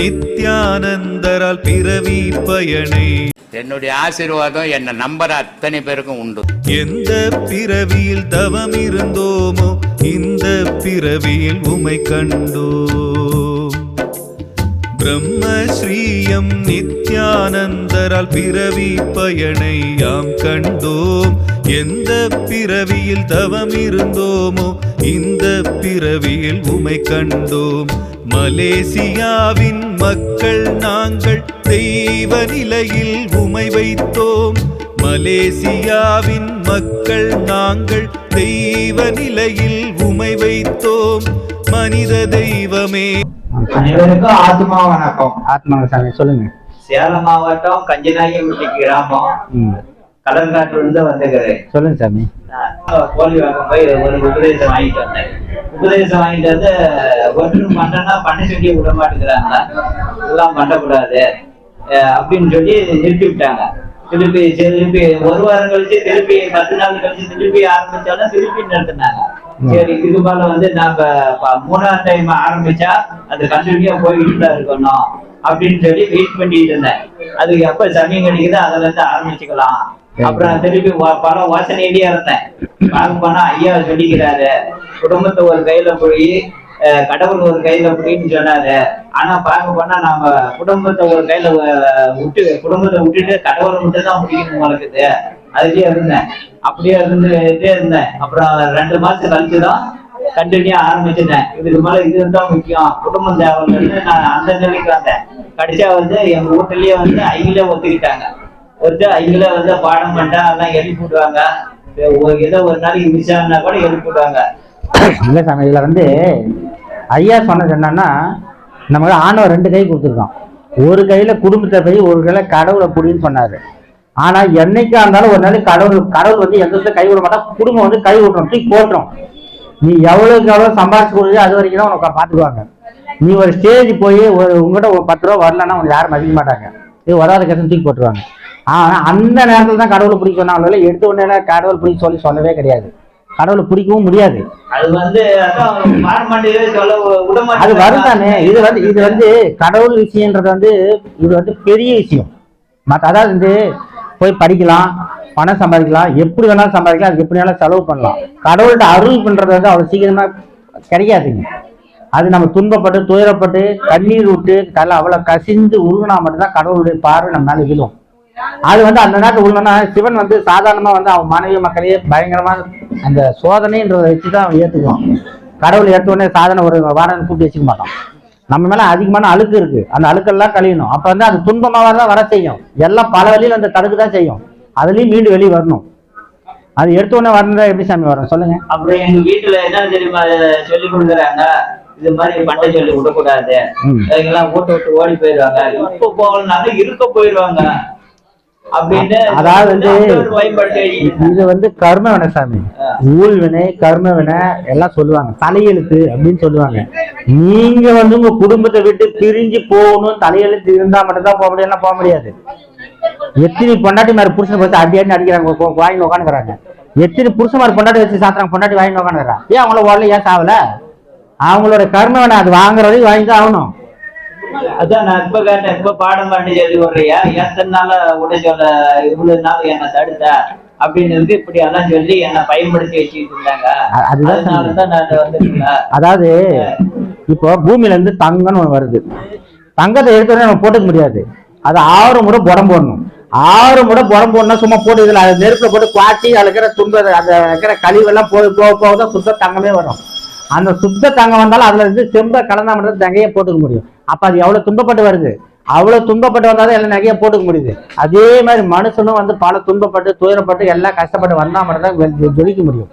நித்யானந்தரால் பிறவி பயனை. என்னுடைய ஆசீர்வாதம் என்னை நம்புற அத்தனை பேருக்கும் உண்டு. எந்த பிறவியில் தவம் இருந்தோமோ இந்த பிறவியில் உமை கண்டோம் பிரம்மஸ்ரீயம் நித்யானந்தரால் பிறவி பயனை யாம் கண்டோம். எந்த பிறவியில் தவம் இருந்தோமோ இந்த பிறவியில் உமை கண்டோம். மலேசியாவின் மக்கள் நாங்கள் தெய்வ நிலையில் உமை வைத்தோம். மலேசியாவின் மக்கள் நாங்கள் தெய்வ நிலையில் உமை வைத்தோம். மனித தெய்வமே. அனைவருக்கும் ஆத்மா வணக்கம். ஆத்மாங்க சாமி சொல்லுங்க. சேலம் மாவட்டம் கஞ்சனாயம்பட்டி கிராமம். ம் கடற்காட்டுல இருந்து வந்துக்கிறேன் சொல்லுங்க சாமி. கோழி வாங்க போய் ஒரு உபதேசம் வாங்கிட்டு வந்தேன். உபதேசம் வாங்கிட்டு வந்து ஒன்றும் பண்ணனா பண்ண சொல்லி விட மாட்டேங்கிறாங்க இதெல்லாம் பண்ணக்கூடாது. அப்படின்னு சொல்லி நிறுத்தி விட்டாங்க. திருப்பி திருப்பி ஒரு வாரம் கழிச்சு திருப்பி பத்து நாள் கழிச்சு திருப்பி ஆரம்பிச்சாலும் திருப்பி நிறுத்தினாங்க. சரி இதுக்கு மேல வந்து நாம மூணாவது டைம் ஆரம்பிச்சா அது கண்டினியூ போய்கிட்டு தான் இருக்கணும் அப்படின்னு சொல்லி வெயிட் பண்ணிட்டு இருந்தேன். அதுக்கு எப்ப சமயம் கிடைக்குதோ அதுல இருந்து ஆரம்பிச்சுக்கலாம். அப்புறம் திருப்பி பணம் பல வாசனையிலேயே இருந்தேன். பார்க்க போனா ஐயா சொல்லிக்கிறாரு. குடும்பத்தை ஒரு கையில போய் அஹ், கடவுள் ஒரு கையில புடின்னு சொன்னாரு. ஆனா பார்க்க போனா நாம குடும்பத்தை ஒரு கையில விட்டு குடும்பத்தை விட்டுட்டு கடவுளை மட்டும் தான் முடிக்கணும் இருக்குது அதுலயே இருந்தேன். அப்படியே இருந்துட்டே இருந்தேன். அப்புறம் ரெண்டு மாசம் கழிச்சுதான் கண்டினியூ ஆரம்பிச்சிட்டேன். இதுக்கு மேல இதுதான் முக்கியம். குடும்பம் தேவை நான் அந்த நிலைக்கு வந்தேன். கடைசியா வந்து எங்க வீட்டுலயே வந்து ஐயிலே ஒத்துக்கிட்டாங்க. ஒருத்த ஐங்களே வந்து பாடம் பண்ணா எல்லாம் எழுப்பி விடுவாங்க ஒரு- ஏதோ ஒரு நாளைக்கு மிஸ் ஆனா கூட எழுப்பி விடுவாங்க இல்லை சாமி இதில் வந்து ஐயா சொன்னது என்னன்னா நமக்கு ஆணவம் ரெண்டு கை கொடுத்துருக்கோம் ஒரு கையில் குடும்பத்தை போய் ஒரு கையில் கடவுளை புடின்னு சொன்னார். ஆனால் என்னைக்கா இருந்தாலும் ஒரு நாளைக்கு கடவுள் கடவுள் வந்து எந்த கை விட மாட்டா குடும்பம் வந்து கை விட்டுரும் தூக்கி போட்டுரும். நீ எவ்வளோக்கு எவ்வளோ சம்பாதிச்சு கொடுக்குறியோ அது வரைக்கும் தான் உனக்கு பார்த்துக்குவாங்க. நீ ஒரு ஸ்டேஜ் போய் ஒரு உங்கள்கிட்ட ஒரு பத்து ரூபா வரலன்னா உனக்கு யாரும் மதிக்க மாட்டாங்க. இது வராத கஷ்டம் தூக்கி போட்டுருவாங்க. ஆனா அந்த நேரத்துல தான் கடவுளை பிடிக்க சொன்னாங்களோ எடுத்த உடனே கடவுள் பிடிக்க சொல்லி சொல்லவே கிடையாது. கடவுளை பிடிக்கவும் முடியாது. அது வந்து அது. வரும் தானே இது வந்து இது வந்து கடவுள் விஷயன்றது வந்து இது வந்து பெரிய விஷயம். மற்ற அதாவது வந்து போய் படிக்கலாம் பணம் சம்பாதிக்கலாம் எப்படி வேணாலும் சம்பாதிக்கலாம் அதுக்கு எப்படி வேணாலும் செலவு பண்ணலாம். கடவுள்கிட்ட அருள் பண்றது வந்து அவ்வளவு சீக்கிரமா கிடைக்காதுங்க அது நம்ம துன்பப்பட்டு துயரப்பட்டு கண்ணீர் விட்டு தலை அவ்வளவு கசிந்து உருகுனா மட்டும்தான் கடவுளுடைய பார்வை நம்ம மேல விழும். அது வந்து அந்த நேரத்தில் உள்ளனா சிவன் வந்து சாதாரணமா வந்து அவன் மனைவி மக்களையே பயங்கரமா அந்த சோதனைன்றதை வச்சுதான் அவன் ஏத்துக்குவான். கடவுள் ஏற்ற உடனே சாதனை ஒரு வாடகை கூட்டி வச்சுக்க மாட்டான். நம்ம மேல அதிகமான அழுக்கு இருக்கு. அந்த அழுக்கெல்லாம் கழியணும். அப்ப வந்து அது துன்பமாக தான் வர செய்யும். எல்லாம் பல வழியில அந்த தடுக்கு தான் செய்யும். அதுலயும் மீண்டு வெளியே வரணும். அது எடுத்த உடனே வரணும் எப்படி சாமி வரும்? சொல்லுங்க. அப்புறம் எங்க வீட்டுல என்ன தெரியுமா சொல்லி கொடுக்குறாங்க இது மாதிரி பண்ண சொல்லி விடக்கூடாது. ம். அதுக்கெல்லாம் வீட்டை ஓடி போயிடுவாங்க. இப்ப போகலனாலும் இருக்க போயிடுவாங்க. அதாவது வந்து. இது வந்து கர்ம வினை சாமி. ஊழ் வினை கர்ம வினை எல்லாம் சொல்லுவாங்க. தலையெழுத்து அப்படின்னு சொல்லுவாங்க. நீங்க வந்து உங்க குடும்பத்தை விட்டு பிரிஞ்சு போகணும் தலையெழுத்து இருந்தா மட்டும்தான் போக முடியும் போக முடியாது. எத்தனை பொண்டாட்டி மாதிரி புருஷன் பார்த்து அடி அடி அடிக்கிறாங்க வாங்கி உட்காந்துக்கிறாங்க எத்தனை புருஷன் மாதிரி பொண்டாட்டி வச்சு சாத்துறாங்க பொண்டாட்டி வாங்கி உட்காந்துக்கிறான் ஏன் அவங்கள ஓடல ஏன் சாவல? அவங்களோட கர்ம வினை அது வாங்குற வரைக்கும் வாங்கி தான் ஆகணும். அதான் நான் இப்ப கேட்டேன் இப்ப பாடம் பண்ணி சொல்லி வர்றியா எத்தனை நாள உட சொல்ல இவ்வளவு நாள் என்ன தடுத்த? அப்படின்னு இருந்து இப்படி எல்லாம் சொல்லி என்ன பயன்படுத்தி வச்சுக்கிட்டு இருந்தாங்க. அதுதான் நான் வந்து அதாவது இப்போ பூமியில இருந்து தங்கம்னு ஒண்ணு வருது. தங்கத்தை எடுத்த உடனே நம்ம போட்டுக்க முடியாது. அது ஆறு முறை புடம் போடணும் ஆறு முறை புடம் போடணும் சும்மா போட்டு இதுல அது நெருப்புல போட்டு குவாட்டி அதுல இருக்கிற துன்ப அந்த இருக்கிற கழிவெல்லாம் போக போக போக தான் சுத்த தங்கமே வரும். அந்த சுத்த தங்கம் வந்தாலும் அதுல இருந்து செம்ப கலந்தா மட்டும் தான் நகையை போட்டுக்க முடியும். அப்ப அது எவ்வளவு துன்பப்பட்டு வருது? அவ்வளவு துன்பப்பட்டு வந்தாலும் எல்லாம் நகையை போட்டுக்க முடியுது. அதே மாதிரி மனுஷனும் வந்து பல துன்பப்பட்டு துயரப்பட்டு எல்லாம் கஷ்டப்பட்டு வந்தா மட்டும் தான் ஜொலிக்க முடியும்.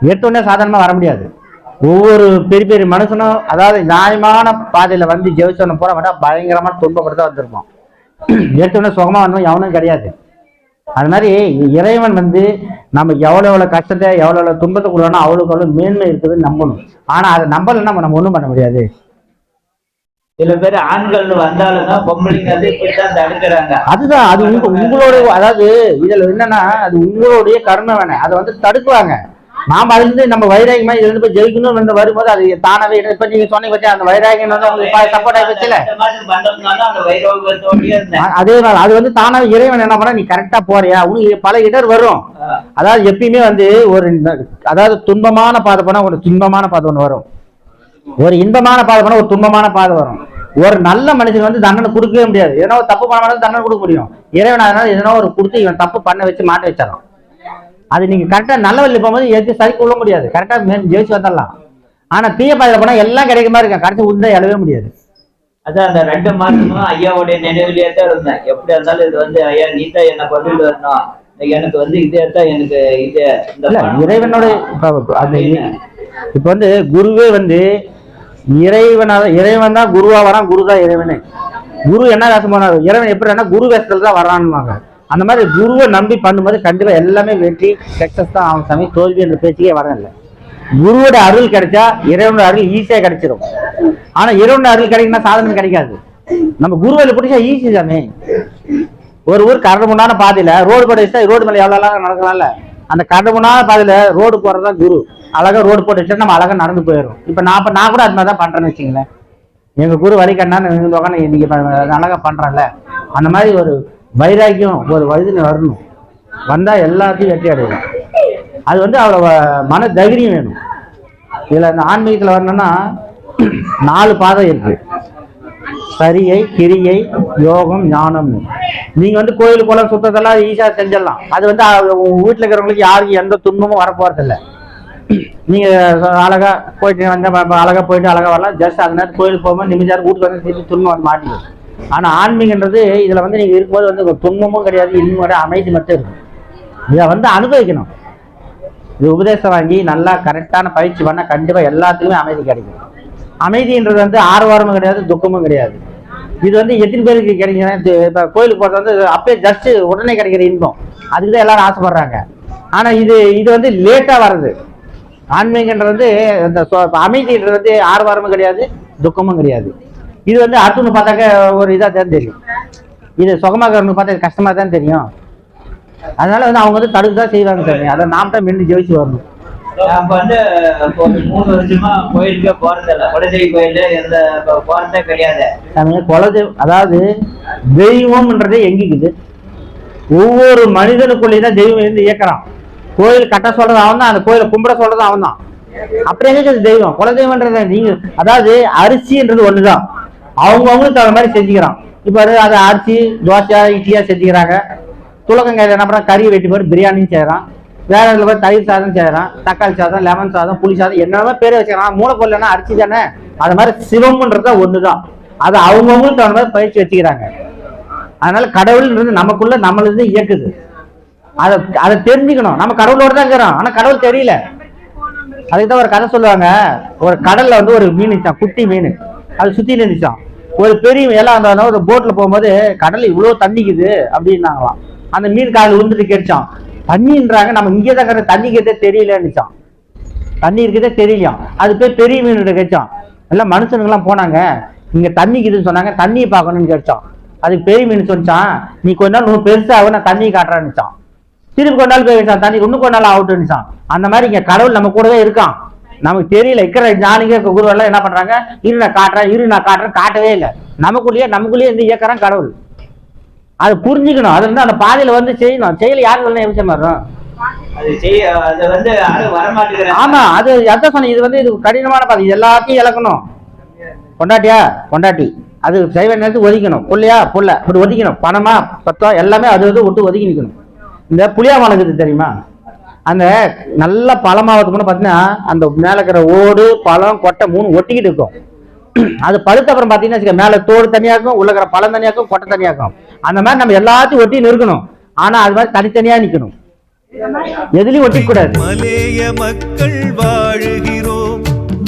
எடுத்தோடனே சாதாரணமா வர முடியாது. ஒவ்வொரு பெரிய பெரிய மனுஷனும் அதாவது நியாயமான பாதையில வந்து ஜெயிச்சவன போற விட பயங்கரமான துன்பப்பட்டு தான் வந்திருப்போம் எடுத்தோடனே சுகமா வந்தோம் எவனும் கிடையாது. அது மாதிரி இறைவன் வந்து நம்ம எவ்வளவு எவ்வளவு கஷ்டத்தை எவ்வளவு எவ்வளவு துன்பத்தை கொடுக்கணும் அவ்வளவுக்கு அவ்வளவு மேன்மை இருக்குதுன்னு நம்பணும். ஆனா அதை நம்பலைன்னா நம்ம நம்ம ஒண்ணும் பண்ண முடியாது. சில பேர் ஆண்கள்னு வந்தாலும் தான் பொம்பளைங்க வந்து இப்படித்தான் தடுக்கிறாங்க. அதுதான் அது உங்க உங்களோட அதாவது இதுல என்னன்னா அது உங்களுடைய கர்ம வேணை அதை வந்து தடுக்குவாங்க நாம அதுல இருந்து நம்ம வைராகியமா இதுல இருந்து போய் ஜெயிக்கணும்னு வந்து வரும்போது அது தானாவே இப்ப நீங்க சொன்னீங்க பத்தி அந்த வைராகியம் வந்து உங்களுக்கு சப்போர்ட் இருந்தேன். அதே மாதிரி அது வந்து தானாவே இறைவன் என்ன பண்ணா நீ கரெக்டா போறியா? உனக்கு பல இடர் வரும். அதாவது எப்பயுமே வந்து ஒரு அதாவது துன்பமான பாதை போனா ஒரு துன்பமான பாதை ஒன்று வரும். ஒரு இன்பமான பாதை போனா ஒரு துன்பமான பாதை வரும். ஒரு நல்ல மனுஷன் வந்து தண்டனை கொடுக்கவே முடியாது. ஒரு தப்பு பண்ணாலும் தண்டனை கொடுக்க முடியும். இறைவன் அதனால எதனா ஒரு கொடுத்து இவன் தப்பு பண்ண வச்சு மாட்ட வச்சிடறான். அது நீங்க கரெக்டா நல்ல வழி போகும்போது எதுவும் சரி கொள்ள முடியாது. கரெக்டா ஜெயிச்சு வந்துடலாம். ஆனா தீய பாதையில போனா எல்லாம் கிடைக்க மாதிரி இருக்கும். கடைசி உண்டை எழவே முடியாது. அதான் அந்த ரெண்டு மாசமும் ஐயாவுடைய நினைவிலேயே தான் இருந்தேன். எப்படி இருந்தாலும் இது வந்து ஐயா நீ தான் என்னை கொண்டுட்டு வரணும். எனக்கு வந்து இதே தான் எனக்கு இது இறைவனோட இப்ப அந்த இப்ப வந்து குருவே வந்து இறைவனால இறைவன் தான் குருவா வரான் குரு தான் இறைவனே. குரு என்ன வேஷம் போனார்? இறைவன் எப்படி குரு வேஷத்துல தான் வரான்னுவாங்க. அந்த மாதிரி குருவை நம்பி பண்ணும்போது கண்டிப்பா எல்லாமே வெற்றி சக்சஸ் தான் அவன் சமயம் தோல்வி என்ற பேச்சுக்கே வரதில்லை. குருவோட அருள் கிடைச்சா இறைவனோட அருள் ஈஸியாக கிடைச்சிடும் ஆனா இறைவனோட அருள் கிடைக்குன்னா சாதனை கிடைக்காது. நம்ம குருவில பிடிச்சா ஈஸி தானே ஒரு ஊர் கரடுமுண்டான பாதையில் ரோடு போட்டு வச்சா ரோடு மேல எவ்வளவு அழகா நடக்கலாம்ல? அந்த கரடுமுண்டான பாதையில் ரோடு போறதா குரு. அழகா ரோடு போட்டு வச்சா நம்ம அழகா நடந்து போயிடும் இப்போ நான் இப்போ நான் கூட அது மாதிரி தான் பண்றேன்னு வச்சுங்களேன் எங்க குரு வழி கண்ணான்னு உட்காந்து இன்னைக்கு இப்ப அழகா பண்றேன்ல. அந்த மாதிரி ஒரு வைராக்கியம் ஒரு வயதுல வரணும். வந்தால் எல்லாத்தையும் வெற்றி அடையணும். அது வந்து அவ்வளவு மன தைரியம் வேணும். இதில் இந்த ஆன்மீகத்தில் வரணும்னா நாலு பாதை இருக்கு. சரியை கிரியை யோகம் ஞானம்னு. நீங்கள் வந்து கோயில் குளம் சுத்தத்தெல்லாம் ஈஸியாக செஞ்சிடலாம். அது வந்து வீட்டில் இருக்கிறவங்களுக்கு யாருக்கும் எந்த துன்பமும் வரப்போகிறதில்ல நீங்கள் அழகாக போயிட்டு வந்து அழகாக போயிட்டு அழகாக வரலாம். ஜஸ்ட் அந்த நேரத்துக்கு கோயிலுக்கு போகும்போது நிமிஷம் வீட்டுக்கு வந்து திருப்பி துன்பம் வந்து மாட்டிக்கும் ஆனா ஆன்மீகன்றது இதுல வந்து நீங்க இருக்கும்போது வந்து துன்பமும் கிடையாது இன்னும் கிடையாது அமைதி மட்டும் இருக்கும். இதை வந்து அனுபவிக்கணும். இது உபதேசம் வாங்கி நல்லா கரெக்டான பயிற்சி பண்ணா கண்டிப்பா எல்லாத்துக்குமே அமைதி கிடைக்கும். அமைதின்றது வந்து ஆர்வாரமும் கிடையாது துக்கமும் கிடையாது. இது வந்து எத்தனை பேருக்கு கிடைக்கும் இப்போ கோயிலுக்கு போகிறது வந்து அப்பயே ஜஸ்ட் உடனே கிடைக்கிற இன்பம். அதுக்கு தான் எல்லாரும் ஆசைப்படுறாங்க. ஆனா இது இது வந்து லேட்டா வர்றது. ஆன்மீகன்றது வந்து இந்த அமைதின்றது வந்து ஆர்வாரமும் கிடையாது துக்கமும் கிடையாது. இது வந்து அடுத்தவங்க பார்த்தாக்க ஒரு இதா தான் தெரியும். இது சுகமாக்கிறவங்க பார்த்தா கஷ்டமா தான் தெரியும். அதனால வந்து அவங்க வந்து தடுக்க தான் செய்வாங்க சாமி. அதை நாம் தான் மின்னு ஜெயிச்சு வரணும். நான் இப்ப வந்து இப்போ ஒரு மூணு வருஷமா கோயிலுக்கே போறதில்ல குலதெய்வ கோயிலு எந்த இப்போ போறதே கிடையாது. சாமி குலதெய்வம் அதாவது தெய்வம்ன்றதே எங்கிக்குது? ஒவ்வொரு மனிதனுக்குள்ளேயும் தான் தெய்வம் இருந்து இயக்குறான். கோயில் கட்ட சொல்றது அவன் தான் அந்த கோயிலை கும்பிட சொல்றது அவன் தான் அப்புறம் எங்க தெய்வம்? குலதெய்வம்ன்றது நீங்க அதாவது அரிசின்றது ஒண்ணுதான். அவங்க அவங்களுக்கு தகுந்த மாதிரி செஞ்சுக்கிறான். இப்போ அதை அரிசி தோசை இட்லியா செஞ்சுக்கிறாங்க. துளக்கங்காயில் என்ன பண்ணுறான் கறி வெட்டி போட்டு பிரியாணியும் செய்கிறான் வேற இதில் போய் தயிர் சாதம் செய்கிறான் தக்காளி சாதம் லெமன் சாதம் புளி சாதம் என்னென்ன பேர் வச்சுக்கிறான். மூளைப்பொருள்னா அரிசி தானே. அது மாதிரி சிவம்ன்றது ஒன்று தான் அதை அவங்கவுங்களுக்கு தகுந்த மாதிரி பயிற்சி வச்சுக்கிறாங்க. அதனால கடவுள்ன்றது நமக்குள்ள நம்மளது இயக்குது. அதை அதை தெரிஞ்சுக்கணும். நம்ம கடவுளோட தான் இருக்கிறோம். ஆனால் கடவுள் தெரியல. அதுக்கு தான் ஒரு கதை சொல்லுவாங்க. ஒரு கடல்ல வந்து ஒரு மீன் குட்டி மீன். அது சுற்றி இருந்துச்சான் ஒரு பெரிய எல்லாம் அந்த ஒரு போட்ல போகும்போது கடல் இவ்வளவு தண்ணிக்குது அப்படின்னாங்களாம். அந்த மீன் காலில் விழுந்துட்டு கேட்டான் தண்ணின்றாங்க நம்ம இங்கே தான் தண்ணி கேட்டே தெரியலன்னுச்சான் தண்ணி இருக்கதே தெரியலையாம் அது போய் பெரிய மீன்கிட்ட கேட்டான் எல்லாம் மனுஷனுங்கெல்லாம் போனாங்க. இங்க தண்ணிக்குதுன்னு சொன்னாங்க தண்ணியை பார்க்கணும்னு கேட்டான் அதுக்கு பெரிய மீன் சொன்னான் நீ கொஞ்ச நாள் இன்னும் பெருசாக நான் தண்ணியை காட்டுறேன்னுச்சான் திருப்பி கொஞ்ச நாள் போய் வச்சான் தண்ணி இன்னும் கொஞ்ச நாள் ஆகட்டும்னுச்சான் அந்த மாதிரி இங்கே கடவுள் நம்ம கூடவே இருக்கான். நமக்கு தெரியல இருக்கிற ஞானிக குருவெல்லாம் என்ன பண்றாங்க? இரு நான் காட்டுறேன் இரு நான் காட்டுறேன் காட்டவே இல்லை. நமக்குள்ளேயே நமக்குள்ளேயே இருந்து இயக்கறான் கடவுள். அது புரிஞ்சுக்கணும். அது வந்து அந்த பாதையில வந்து செய்யணும். செய்யல யாரு வேணா யாரும் வரமாட்டேங்கிறாங்க. ஆமா அது அதான் சொன்னேன். இது வந்து இது கடினமான பாதை. எல்லாத்தையும் இழக்கணும். கொண்டாட்டியா கொண்டாட்டி அது சைவ நேரத்துக்கு ஒதுக்கணும். புள்ளையா? புள்ள. இப்படி ஒதுக்கணும். பணமா? பத்தம் எல்லாமே அது வந்து விட்டு ஒதுக்கி நிக்கணும். இந்த புளியா இருக்குது தெரியுமா? அந்த நல்ல பழமாவதுக்கு முன்ன பார்த்தீங்கன்னா அந்த மேல இருக்கிற ஓடு பழம் கொட்டை மூணு ஒட்டிக்கிட்டு இருக்கும். அது பழுத்த அப்புறம் பார்த்தீங்கன்னா வச்சுக்க, மேல தோடு தனியாக்கும் உள்ள இருக்கிற பழம் தனியாக்கும் கொட்டை தனியாக்கும். அந்த மாதிரி நம்ம எல்லாத்தையும் ஒட்டி நிற்கணும் ஆனா அது மாதிரி தனித்தனியா நிக்கணும். எதுலயும் ஒட்டிக்க கூடாது மலேய மக்கள் வாழுகிறோம்.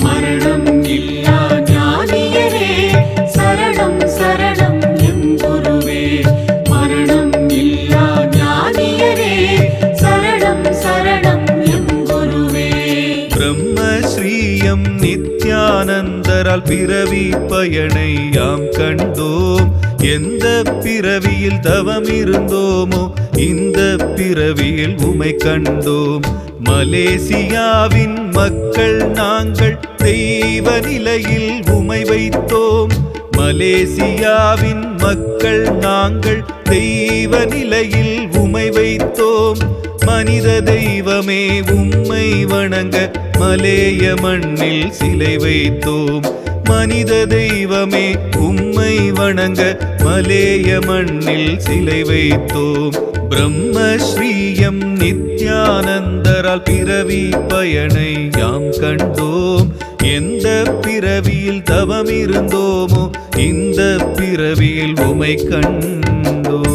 மரணம் இல்லா ஞானியரே சரணம் சரணம் எம் குருவே மரணம் இல்லா ஞானியரே பிரம்மஸ்ரீயம் பிறவி பயனை யாம் கண்டோம். எந்த பிறவியில் தவம் இருந்தோமோ இந்த பிறவியில் உமை கண்டோம். மலேசியாவின் மக்கள் நாங்கள் தெய்வ நிலையில் உமை வைத்தோம். மலேசியாவின் மக்கள் நாங்கள் தெய்வ நிலையில் உமை வைத்தோம். மனித தெய்வமே உம்மை வணங்க மலேய மண்ணில் சிலை வைத்தோம். மனித தெய்வமே உம்மை வணங்க மலேய மண்ணில் சிலை வைத்தோம். பிரம்மஸ்ரீயம் நித்யானந்தரால் பிறவி பயனை யாம் கண்டோம். எந்த பிறவியில் தவம் இருந்தோமோ இந்த பிறவியில் உமை கண்டோம்.